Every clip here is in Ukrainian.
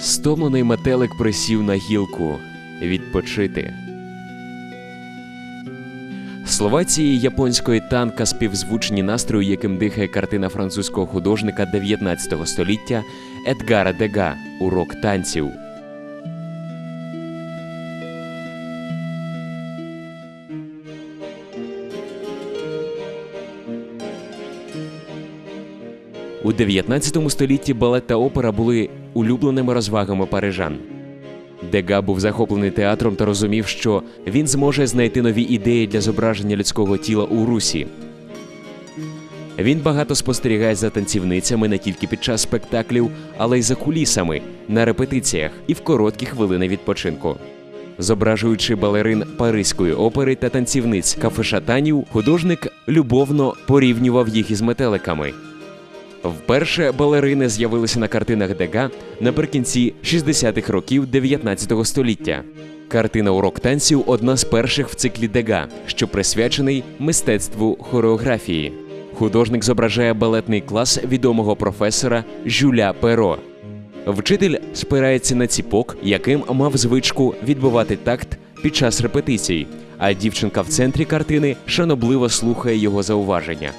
Стомлений метелик присів на гілку відпочити. Слова цієї японської танка співзвучні настрою, яким дихає картина французького художника 19 століття Едгара Дега Урок танців. У 19 столітті балет та опера були улюбленими розвагами парижан. Дега був захоплений театром та розумів, що він зможе знайти нові ідеї для зображення людського тіла у русі. Він багато спостерігає за танцівницями не тільки під час спектаклів, але й за кулісами, на репетиціях і в короткі хвилини відпочинку. Зображуючи балерин Паризької опери та танцівниць кафешатанів, художник любовно порівнював їх із метеликами. Вперше балерини з'явилися на картинах Дега наприкінці 60-х років 19 століття. Картина Урок танців одна з перших в циклі Дега, що присвячений мистецтву хореографії. Художник зображає балетний клас відомого професора Жюля Перо. Вчитель спирається на ціпок, яким мав звичку відбивати такт під час репетицій, а дівчинка в центрі картини шанобливо слухає його зауваження.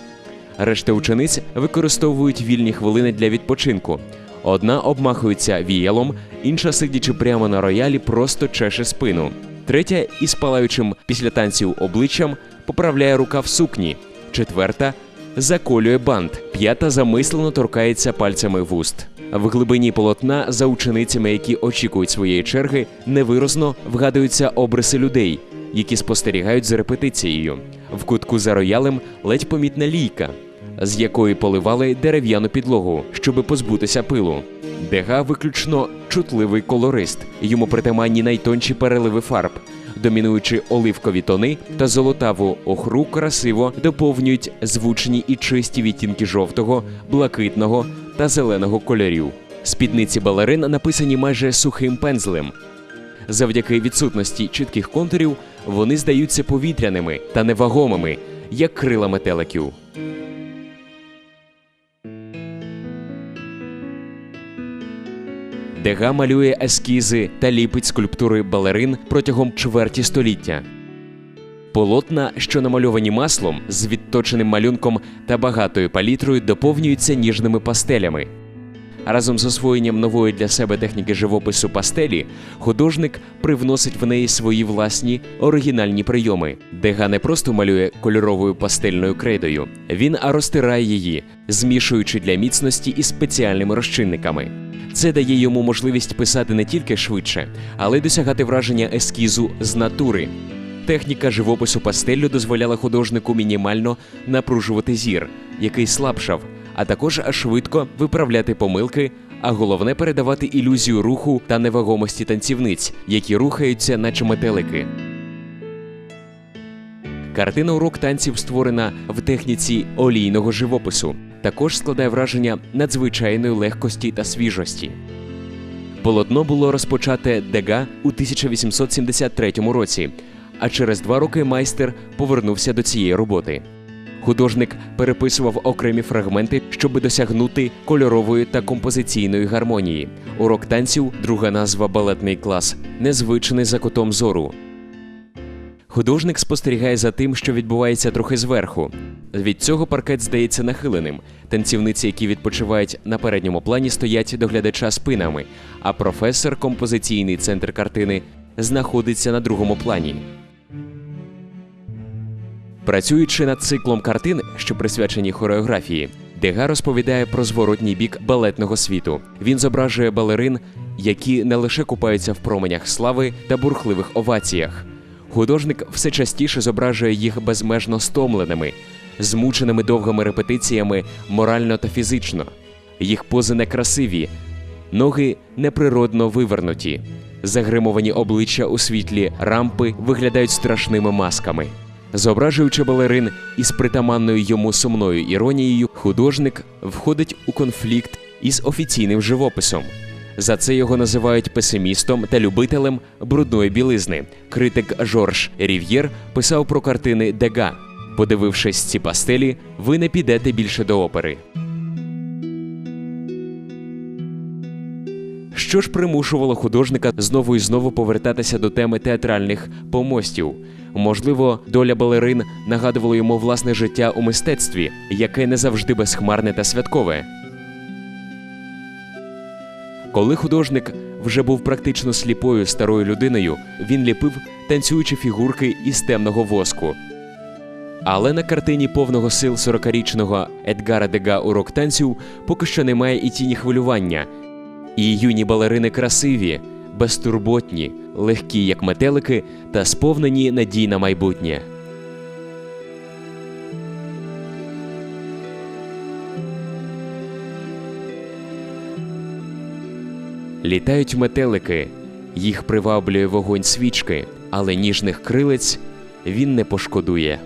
Решта учениць використовують вільні хвилини для відпочинку. Одна обмахується віялом, інша, сидячи прямо на роялі, просто чеше спину. Третя із палаючим після танців обличчям поправляє рука в сукні. Четверта заколює бант. П'ята замислено торкається пальцями вуст. В глибині полотна за ученицями, які очікують своєї черги, невиразно вгадуються обриси людей, які спостерігають за репетицією. В кутку за роялем ледь помітна лійка, з якої поливали дерев'яну підлогу, щоби позбутися пилу. Дега виключно чутливий колорист. Йому притаманні найтонші переливи фарб. Домінуючи оливкові тони та золотаву охру красиво доповнюють звучні і чисті відтінки жовтого, блакитного та зеленого кольорів. Спідниці балерин написані майже сухим пензлем. Завдяки відсутності чітких контурів вони здаються повітряними та невагомими, як крила метеликів. Дега малює ескізи та ліпить скульптури балерин протягом чверті століття. Полотна, що намальовані маслом з відточеним малюнком та багатою палітрою, доповнюються ніжними пастелями. Разом з освоєнням нової для себе техніки живопису пастелі, художник привносить в неї свої власні оригінальні прийоми. Дега не просто малює кольоровою пастельною крейдою, він розтирає її, змішуючи для міцності із спеціальними розчинниками. Це дає йому можливість писати не тільки швидше, але й досягати враження ескізу з натури. Техніка живопису пастеллю дозволяла художнику мінімально напружувати зір, який слабшав, а також швидко виправляти помилки, а головне передавати ілюзію руху та невагомості танцівниць, які рухаються, наче метелики. Картина урок танців створена в техніці олійного живопису. Також складає враження надзвичайної легкості та свіжості. Полотно було розпочате Дега у 1873 році, а через два роки майстер повернувся до цієї роботи. Художник переписував окремі фрагменти, щоб досягнути кольорової та композиційної гармонії. Урок танців, друга назва балетний клас, незвичний за кутом зору. Художник спостерігає за тим, що відбувається трохи зверху. Від цього паркет здається нахиленим. Танцівниці, які відпочивають на передньому плані, стоять до глядача спинами, а професор, композиційний центр картини, знаходиться на другому плані. Працюючи над циклом картин, що присвячені хореографії, Дега розповідає про зворотній бік балетного світу. Він зображує балерин, які не лише купаються в променях слави та бурхливих оваціях. Художник все частіше зображує їх безмежно стомленими, змученими довгими репетиціями морально та фізично. Їх пози некрасиві, ноги неприродно вивернуті, загримовані обличчя у світлі рампи виглядають страшними масками. Зображуючи балерин із притаманною йому сумною іронією, художник входить у конфлікт із офіційним живописом. За це його називають песимістом та любителем брудної білизни. Критик Жорж Рів'єр писав про картини Дега. Подивившись ці пастелі, ви не підете більше до опери. Що ж примушувало художника знову і знову повертатися до теми театральних помостів. Можливо, доля балерин нагадувала йому власне життя у мистецтві, яке не завжди безхмарне та святкове. Коли художник вже був практично сліпою старою людиною, він ліпив танцюючі фігурки із темного воску. Але на картині повного сил 40-річного Едгара Дега урок танців поки що немає і тіні хвилювання. І юні балерини красиві, безтурботні, легкі, як метелики, та сповнені надій на майбутнє. Літають метелики, їх приваблює вогонь свічки, але ніжних крилець він не пошкодує.